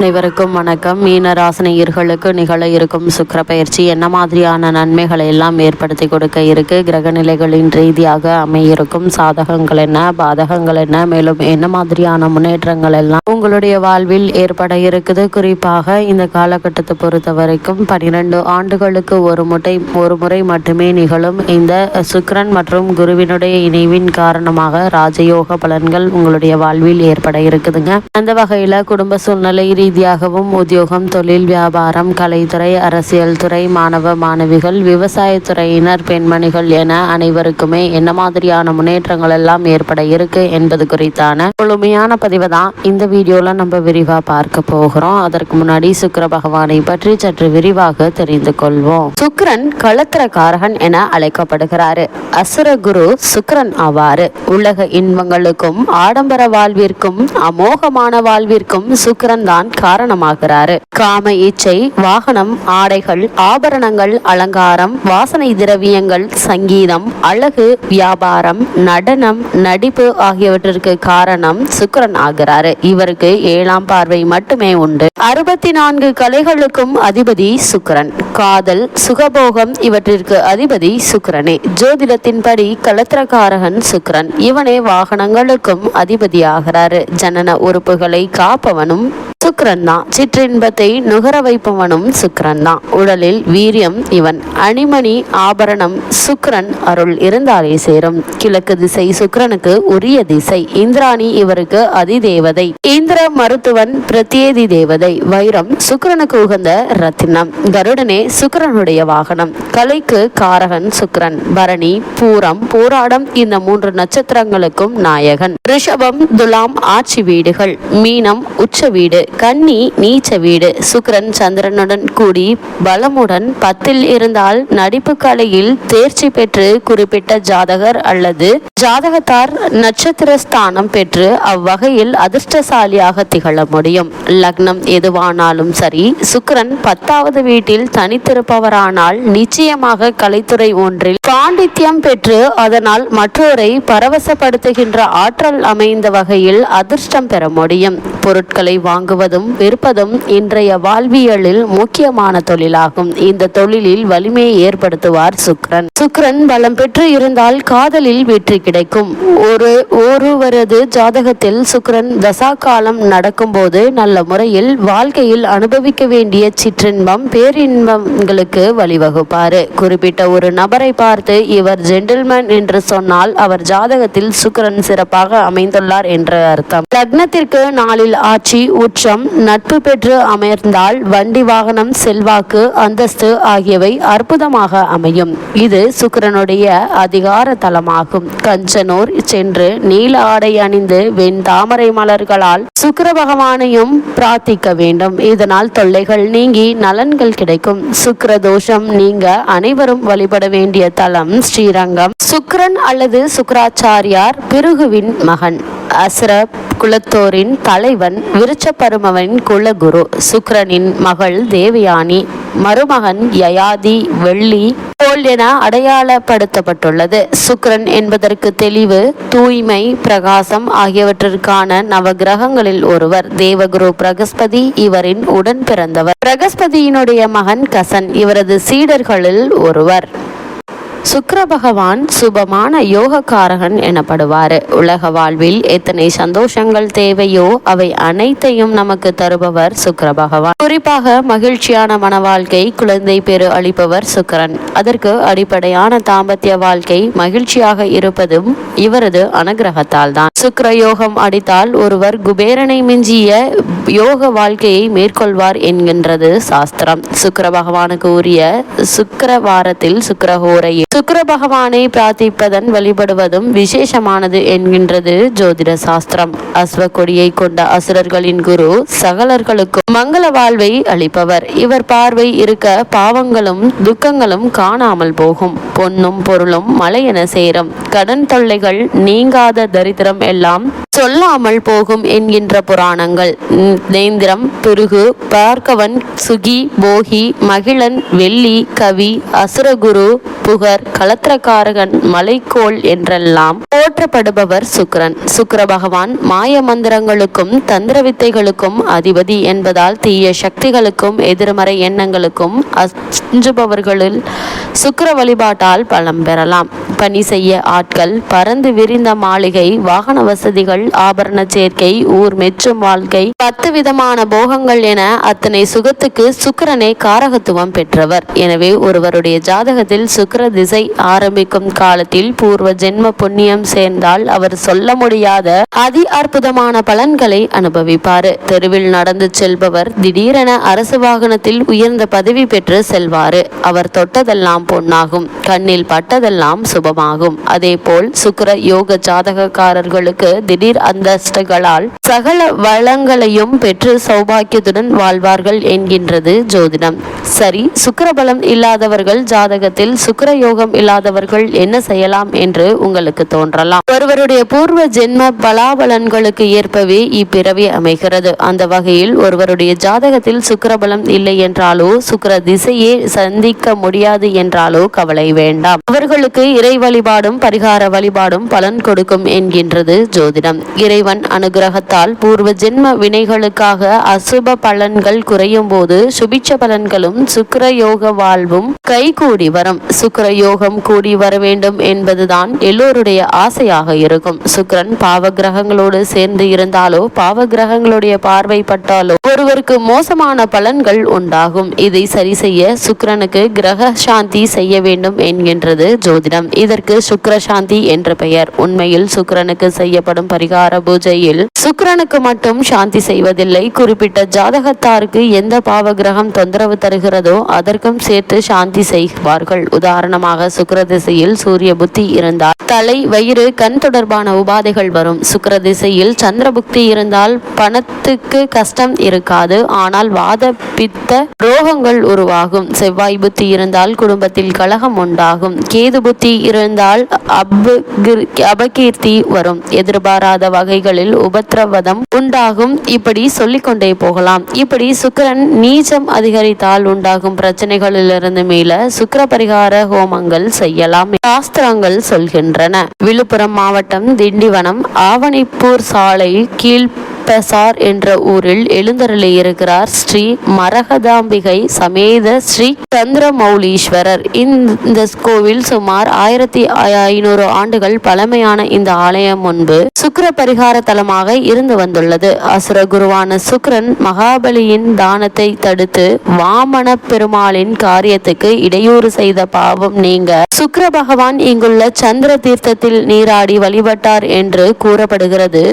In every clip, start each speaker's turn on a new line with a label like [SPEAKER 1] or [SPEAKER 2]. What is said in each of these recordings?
[SPEAKER 1] அனைவருக்கும் வணக்கம். மீன ராசினியர்களுக்கு நிகழ இருக்கும் சுக்கர பயிற்சி என்ன மாதிரியான நன்மைகளை எல்லாம் ஏற்படுத்தி கொடுக்க இருக்கு? கிரக நிலைகளின் ரீதியாக அமையிருக்கும் சாதகங்கள் என்ன? பாதகங்கள் என்ன? மேலும் என்ன மாதிரியான முன்னேற்றங்கள் எல்லாம் உங்களுடைய வாழ்வில் ஏற்பட இருக்குது? குறிப்பாக இந்த காலகட்டத்தை பொறுத்த வரைக்கும் பனிரெண்டு ஆண்டுகளுக்கு ஒரு முறை ஒரு முறை மட்டுமே நிகழும் இந்த சுக்கரன் மற்றும் குருவினுடைய இணைவின் காரணமாக ராஜயோக பலன்கள் உங்களுடைய வாழ்வில் ஏற்பட இருக்குதுங்க. அந்த வகையில குடும்ப சூழ்நிலை ரீதியாகவும் உத்தியோகம் தொழில் வியாபாரம் கலைத்துறை அரசியல் துறை மாணவ மாணவிகள் விவசாயத்துறையினர் பெண்மணிகள் என அனைவருக்குமே என்ன மாதிரியான முன்னேற்றங்கள் எல்லாம் ஏற்பட இருக்கு என்பது குறித்தான முழுமையான பதிவை தான் இந்த வீடியோல நம்ம விரிவா பார்க்க போகிறோம். அதற்கு முன்னாடி சுக்கர பகவானை பற்றி சற்று விரிவாக தெரிந்து கொள்வோம். சுக்கரன் களத்திரக்காரகன் என அழைக்கப்படுகிறாரு. அசுர குரு சுக்கரன் ஆவாரு. உலக இன்பங்களுக்கும் ஆடம்பர வாழ்விற்கும் அமோகமான வாழ்விற்கும் சுக்கரன் தான் காரணமாகிறாரு. காம இச்சை வாகனம் ஆடைகள் ஆபரணங்கள் அலங்காரம் வாசனை திரவியங்கள் சங்கீதம் அழகு வியாபாரம் நடனம் நடிப்பு ஆகியவற்றிற்கு காரணம் சுக்கரன் ஆகிறாரு. இவருக்கு ஏழாம் பார்வை மட்டுமே உண்டு. அறுபத்தி நான்கு கலைகளுக்கும் அதிபதி சுக்கரன். காதல் சுகபோகம் இவற்றிற்கு அதிபதி சுக்கரனே. ஜோதிடத்தின்படி கலத்திரக்காரகன் சுக்கரன். இவனே வாகனங்களுக்கும் அதிபதியாகிறாரு. ஜனன உறுப்புகளை காப்பவனும் சுக்கரன் தான் சிற்றின்பத்தை நுகர வைப்பவனும் சுக்கரன் தான் உடலில் வீரியம் இவன் அணிமணி ஆபரணம் சுக்கிரன் அருள் இருந்தாலே சேரும். கிழக்கு திசை சுக்கிரனுக்கு உரிய திசை. இந்திராணி இவருக்கு அதிதேவதை. இந்திர மருத்துவன் பிரத்யேதி தேவதை. வைரம் சுக்கிரனுக்கு உகந்த ரத்தினம். கருடனே சுக்கரனுடைய வாகனம். கலைக்கு காரகன் சுக்கரன் பரணி பூரம் போராடம் இந்த மூன்று நட்சத்திரங்களுக்கும் நாயகன். ரிஷபம் துலாம் ஆட்சி வீடுகள். மீனம் உச்ச வீடு. கன்னி நீச்ச வீடு. சுக்கரன் சந்திரனுடன் கூடி பலமுடன் பத்தில் இருந்தால் நடிப்பு கலையில் தேர்ச்சி பெற்று குறிப்பிட்ட ஜாதகர் அல்லது ஜாதகத்தார் நட்சத்திர ஸ்தானம் பெற்று அவ்வகையில் அதிர்ஷ்டசாலியாக திகழ முடியும். லக்னம் எதுவானாலும் சரி சுக்கரன் பத்தாவது வீட்டில் தனித்திருப்பவரானால் நிச்சயமாக கலைத்துறை ஒன்றில் பாண்டித்யம் பெற்று அதனால் மற்றோரை பரவசப்படுத்துகின்ற ஆற்றல் அமைந்த வகையில் அதிர்ஷ்டம் பெற முடியும். பொருட்களை வாங்குவதும் விற்பதும் இன்றைய வாழ்வியலில் முக்கியமான தொழிலாகும். இந்த தொழிலில் வலிமையை ஏற்படுத்துவார் சுக்ரன். சுக்ரன் பலம் பெற்று இருந்தால் காதலில் வெற்றி கிடைக்கும். ஒரு ஒருவரது ஜாதகத்தில் சுக்ரன் தசா காலம் நடக்கும்போது நல்ல முறையில் வாழ்க்கையில் அனுபவிக்க வேண்டிய சிற்றின்பம் பேரின்பங்களுக்கு வழிவகுப்பார். குறிப்பிட்ட ஒரு நபரை பார்த்து இவர் ஜென்டில்மேன் என்று சொன்னால் அவர் ஜாதகத்தில் சுக்ரன் சிறப்பாக அமைந்துள்ளார் என்ற அர்த்தம். லக்னத்திற்கு நாளில் ஆட்சி உச்சம் நட்பு பெற்று அமர்ந்தால் வண்டி வாகனம் செல்வாக்கு அந்தஸ்து ஆகியவை அற்புதமாக அமையும். இது சுக்கிரனுடைய அதிகார தலமாகும். கஞ்சனூர் சென்று நீல ஆடை அணிந்து வெண் தாமரை மலர்களால் சுக்கர பகவானையும் பிரார்த்திக்க வேண்டும். இதனால் தொல்லைகள் நீங்கி நலன்கள் கிடைக்கும். சுக்கர தோஷம் நீங்க அனைவரும் வழிபட வேண்டிய தலம் ஸ்ரீரங்கம். சுக்கரன் அல்லது சுக்கராச்சாரியார் பிருகுவின் மகன். அசுர குலத்தோரின் தலைவன் விருச்சபருமவன் குலகுரு சுக்ரனின் மகள் தேவயானி மருமகன் யயாதி வெள்ளி போல் என அடையாளப்படுத்தப்பட்டுள்ளது. சுக்ரன் என்பதற்கு தெளிவு தூய்மை பிரகாசம் ஆகியவற்றிற்கான நவகிரகங்களில் ஒருவர். தேவகுரு பிரகஸ்பதி இவரின் உடன் பிறந்தவர். பிரகஸ்பதியினுடைய மகன் கசன் இவரது சீடர்களில் ஒருவர். சுக்கர பகவான் சுபமான யோகக்காரகன் எனப்படுவார். உலக வாழ்வில் எத்தனை சந்தோஷங்கள் தேவையோ அவை அனைத்தையும் நமக்கு தருபவர் சுக்கர பகவான். குறிப்பாக மகிழ்ச்சியான மன வாழ்க்கை குழந்தை பெரு அளிப்பவர் சுக்கரன். அதற்கு அடிப்படையான தாம்பத்திய வாழ்க்கை மகிழ்ச்சியாக இருப்பதும் இவரது அனுகிரகத்தால் தான் சுக்கர யோகம் அடித்தால் ஒருவர் குபேரனை மிஞ்சிய யோக வாழ்க்கையை மேற்கொள்வார் என்கின்றது சாஸ்திரம். சுக்கர பகவானுக்கு உரிய சுக்கர வாரத்தில் சுக்கிரஹோரையில் சுக்கர பகவானை பிரார்த்திப்பதன் வழிபடுவதும் விசேஷமானது என்கின்றது ஜோதிட சாஸ்திரம். அஸ்வ கொடியை கொண்ட அசுரர்களின் குரு சகலர்களுக்கும் மங்கள வாழ்வை அளிப்பவர். இவர் பார்வை இருக்க பாவங்களும் துக்கங்களும் காணாமல் போகும். பொன்னும் பொருளும் மலை என சேரும். கடன் தொல்லைகள் நீங்காத தரித்திரம் எல்லாம் சொல்லாமல் போகும் என்கின்ற புராணங்கள். நேந்திரம் பிருகு பார்க்கவன் சுகி போகி மகிழன் வெள்ளி கவி அசுரகுரு புகர் கலத்திரக்காரகன் மலைக்கோள் என்றெல்லாம் போற்றப்படுபவர் சுக்கரன். சுக்கிர பகவான் மாய மந்திரங்களுக்கும் தந்திர வித்தைகளுக்கும் அதிபதி என்பதால் தீய சக்திகளுக்கும் எதிர்மறை எண்ணங்களுக்கும் அஞ்சுபவர்களில் சுக்கர வழிபாட்டால் பலம் பெறலாம். பணி செய்ய ஆட்கள் பறந்து விரிந்த மாளிகை வாகன வசதிகள் ஆபரண சேர்க்கை ஊர் மெச்சும் வாழ்க்கை பத்து விதமான போகங்கள் என அத்தனை சுகத்துக்கு சுக்கிரனே காரகத்துவம் பெற்றவர். எனவே ஒருவருடைய ஜாதகத்தில் சுக்கிர திசை ஆரம்பிக்கும் காலத்தில் பூர்வ ஜென்ம புண்ணியம் சேர்ந்தால் அவர் சொல்ல முடியாத அதி அற்புதமான பலன்களை அனுபவிப்பார். தெருவில் நடந்து செல்பவர் திடீரென அரசு வாகனத்தில் உயர்ந்த பதவி பெற்று செல்வாரு. அவர் தொட்டதெல்லாம் பொன்னாகும் கண்ணில் பட்டதெல்லாம் சுபமாகும். அதே போல் சுக்கர யோக ஜாதகக்காரர்களுக்கு திடீர் அந்தஸ்துகளால் சகல வளங்களையும் பெற்று சௌபாக்கியத்துடன் வாழ்வார்கள் என்கின்றது ஜோதிடம். சரி சுக்கிரபலம் இல்லாதவர்கள் ஜாதகத்தில் சுக்கர யோக யோகம் இல்லாதவர்கள் என்ன செய்யலாம் என்று உங்களுக்கு தோன்றலாம். ஒருவருடைய பூர்வ ஜென்ம பலாபலன்களுக்கு ஏற்பவே இப்பிறவி அமைகிறது. அந்த வகையில் ஒருவருடைய ஜாதகத்தில் சுக்கரபலம் இல்லை என்றாலோ சுக்கர திசையே சந்திக்க முடியாது என்றாலோ கவலை வேண்டாம். அவர்களுக்கு இறை வழிபாடும் பரிகார வழிபாடும் பலன் கொடுக்கும் என்கின்றது ஜோதிடம். இறைவன் அனுகிரகத்தால் பூர்வ ஜென்ம வினைகளுக்காக அசுப பலன்கள் குறையும் போது சுபிட்ச பலன்களும் சுக்கிர யோக வாழ்வும் கைகூடி வரும். சுக்கிர யோகம் கூடி வர வேண்டும் என்பதுதான் எல்லோருடைய ஆசையாக இருக்கும். சுக்ரன் பாவ கிரகங்களோடு சேர்ந்து இருந்தாலோ பாவ கிரகங்களுடைய பார்வை பட்டாலோ ஒருவருக்கு மோசமான பலன்கள் உண்டாகும். இதை சரி செய்ய சுக்கிரனுக்கு கிரக சாந்தி செய்ய வேண்டும் என்கின்றது ஜோதிடம். இதற்கு சுக்கிர சாந்தி என்ற பெயர். உண்மையில் சுக்கிரனுக்கு செய்யப்படும் பரிகார பூஜையில் சுக்கிரனுக்கு மட்டும் சாந்தி செய்வதில்லை. குறிப்பிட்ட ஜாதகத்தாருக்கு எந்த பாவ கிரகம் தொந்தரவு தருகிறதோ அதற்கும் சேர்த்து சாந்தி செய்வார்கள். உதாரணமாக சுக்கிர திசையில் சூரிய புத்தி இருந்தால் தலை வயிறு கண் தொடர்பான உபாதைகள் வரும். சுக்கர திசையில் சந்திர புக்தி இருந்தால் பணத்துக்கு கஷ்டம் இருக்காது. ஆனால் வாத பித்த ரோகங்கள் உருவாகும். செவ்வாய் புத்தி இருந்தால் குடும்பத்தில் கலகம் உண்டாகும். கேது புத்தி இருந்தால் அபகீர்த்தி வரும். எதிர்பாராத வகைகளில் உபத்திரவதம் உண்டாகும். இப்படி சொல்லிக்கொண்டே போகலாம். இப்படி சுக்கிரன் நீச்சம் அதிகரித்தால் உண்டாகும் பிரச்சனைகளிலிருந்து மீள சுக்கர பரிகார ஹோமங்கள் செய்யலாம் சாஸ்திரங்கள் சொல்கின்றன. விழுப்புரம் மாவட்டம் திண்டிவனம் ஆவணிப்பூர் சாலை கீழ் பெசார் என்ற ஊரில் எழுந்தருளி இருக்கிறார் ஸ்ரீ மரகதாம்பிகை சமேத ஸ்ரீ சந்திரமௌலீஸ்வரர். இந்த கோவில் சுமார் ஆயிரத்தி ஐநூறு ஆண்டுகள் பழமையான இந்த ஆலயம் முன்பு சுக்கர பரிகார தலமாக இருந்து வந்துள்ளது. அசுர குருவான சுக்கிரன் மகாபலியின் தானத்தை தடுத்து வாமன பெருமாளின் காரியத்துக்கு இடையூறு செய்த பாவம் நீங்க சுக்கர பகவான் இங்குள்ள சந்திர தீர்த்தத்தில் நீராடி வழிபட்டார் என்று கூறப்படுகிறது.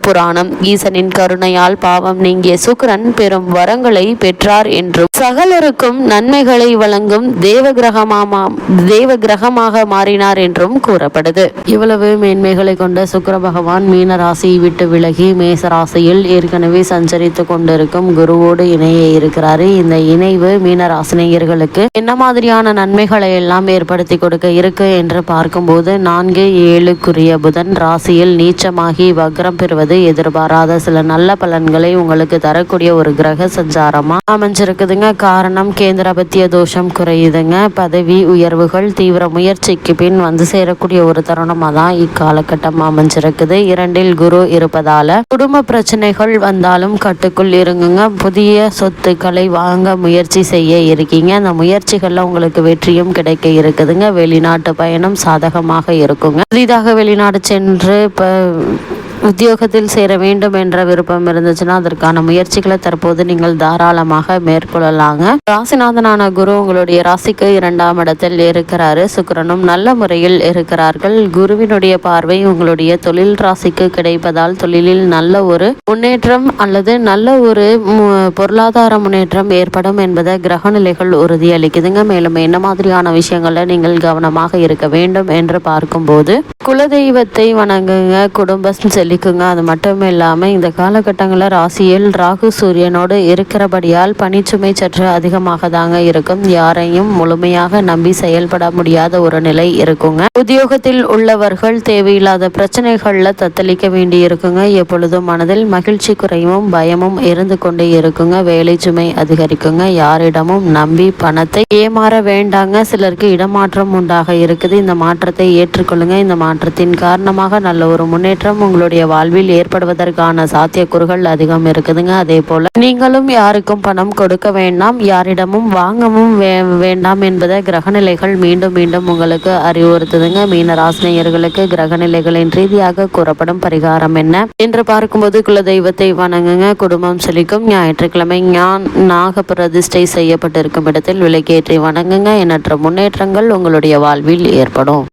[SPEAKER 1] புராணம். புராணம் ஈசனின் கருணையால் பாவம் நீங்கிய சுக்கிரன் பெரும் வரங்களை பெற்றார் என்றும் சகலருக்கும் நன்மைகளை வழங்கும் தேவ கிரகமாமா தேவ கிரகமாக மாறினார் என்றும் கூறப்படுது. இவ்வளவு மேன்மைகளை கொண்ட சுக்கர பகவான் மீன ராசியை விட்டு விலகி மேச ராசியில் ஏற்கனவே சஞ்சரித்து கொண்டிருக்கும் குருவோடு இணைய இருக்கிறாரு. இந்த இணைவு மீன ராசினியர்களுக்கு என்ன மாதிரியான நன்மைகளை எல்லாம் ஏற்படுத்தி கொடுக்க இருக்கு என்று பார்க்கும்போது நான்கு ஏழுக்குரிய புதன் ராசியில் நீச்சமாகி வக்ரம் பெறுவது எதிர்பாராத சில நல்ல பலன்களை உங்களுக்கு தரக்கூடிய ஒரு கிரக சஞ்சாரமாக அமைஞ்சிருக்குதுங்க. காரணம் கேந்திரபத்திய தோஷம் குறையுதுங்க. பதவி உயர்வுகள் தீவிர முயற்சிக்கு பின் வந்து சேரக்கூடிய ஒரு தருணமா தான் இக்காலகட்டம் அமைஞ்சிருக்குது. இரண்டில் குரு இருப்பதால குடும்ப பிரச்சனைகள் வந்தாலும் கட்டுக்குள் இருங்குங்க. புதிய சொத்துக்களை வாங்க முயற்சி செய்ய இருக்கீங்க. அந்த முயற்சிகளில் உங்களுக்கு வெற்றியும் கிடைக்க இருக்குதுங்க. வெளிநாட்டு பயணம் சாதகமாக இருக்குங்க. புதிதாக வெளிநாடு சென்று இப்போ உத்தியோகத்தில் சேர வேண்டும் என்ற விருப்பம் இருந்துச்சுன்னா அதற்கான முயற்சிகளை தற்போது நீங்கள் தாராளமாக மேற்கொள்ளலாங்க. ராசிநாதனான குரு உங்களுடைய ராசிக்கு இரண்டாம் இடத்தில் இருக்கிறாரு. சுக்கிரனும் நல்ல முறையில் இருக்கிறார்கள். குருவினுடைய பார்வை உங்களுடைய தொழில் ராசிக்கு கிடைப்பதால் தொழிலில் நல்ல ஒரு முன்னேற்றம் அல்லது நல்ல ஒரு மு- பொருளாதார முன்னேற்றம் ஏற்படும் என்பதை கிரக நிலைகள் உறுதியளிக்குதுங்க. மேலும் என்ன மாதிரியான விஷயங்கள்ல நீங்கள் கவனமாக இருக்க வேண்டும் என்று பார்க்கும்போது குலதெய்வத்தை வணங்குங்க. குடும்பம் செழிக்கும் சொல்லிக்குங்க. அது மட்டும் இல்லாமல் இந்த காலகட்டங்களில் ராசியில் ராகு சூரியனோடு இருக்கிறபடியால் பணிச்சுமை சற்று அதிகமாக தாங்க இருக்கும். யாரையும் முழுமையாக நம்பி செயல்பட முடியாத ஒரு நிலை இருக்குங்க. உத்தியோகத்தில் உள்ளவர்கள் தேவையில்லாத பிரச்சனைகளில் தத்தளிக்க வேண்டி இருக்குங்க. எப்பொழுதும் மனதில் மகிழ்ச்சி குறையும் பயமும் இருந்து கொண்டே இருக்குங்க. வேலை சுமை அதிகரிக்குங்க. யாரிடமும் நம்பி பணத்தை ஏமாற வேண்டாங்க. சிலருக்கு இடமாற்றம் உண்டாக இருக்குது. இந்த மாற்றத்தை ஏற்றுக்கொள்ளுங்க. இந்த மாற்றத்தின் காரணமாக நல்ல ஒரு முன்னேற்றம் உங்களுடைய வாழ்வில் ஏற்படுவதற்கான சாத்தியக்கூறுகள் அதிகம் இருக்குதுங்க. அதே போல நீங்களும் யாருக்கும் பணம் கொடுக்க வேண்டாம் யாரிடமும் வாங்கவும் வேண்டாம் என்பதை கிரகநிலைகள் மீண்டும் மீண்டும் உங்களுக்கு அறிவுறுத்துதுங்க. மீன ராசினியர்களுக்கு கிரகநிலைகளின் ரீதியாக கூறப்படும் பரிகாரம் என்ன? என்று பார்க்கும்போது குலதெய்வத்தை வணங்குங்க. குடும்பம் செழிக்கும். ஞாயிற்றுக்கிழமை ஞான் நாக பிரதிஷ்டை செய்யப்பட்டிருக்கும் இடத்தில் விலைக்கேற்றி வணங்குங்க. எண்ணற்ற முன்னேற்றங்கள் உங்களுடைய வாழ்வில் ஏற்படும்.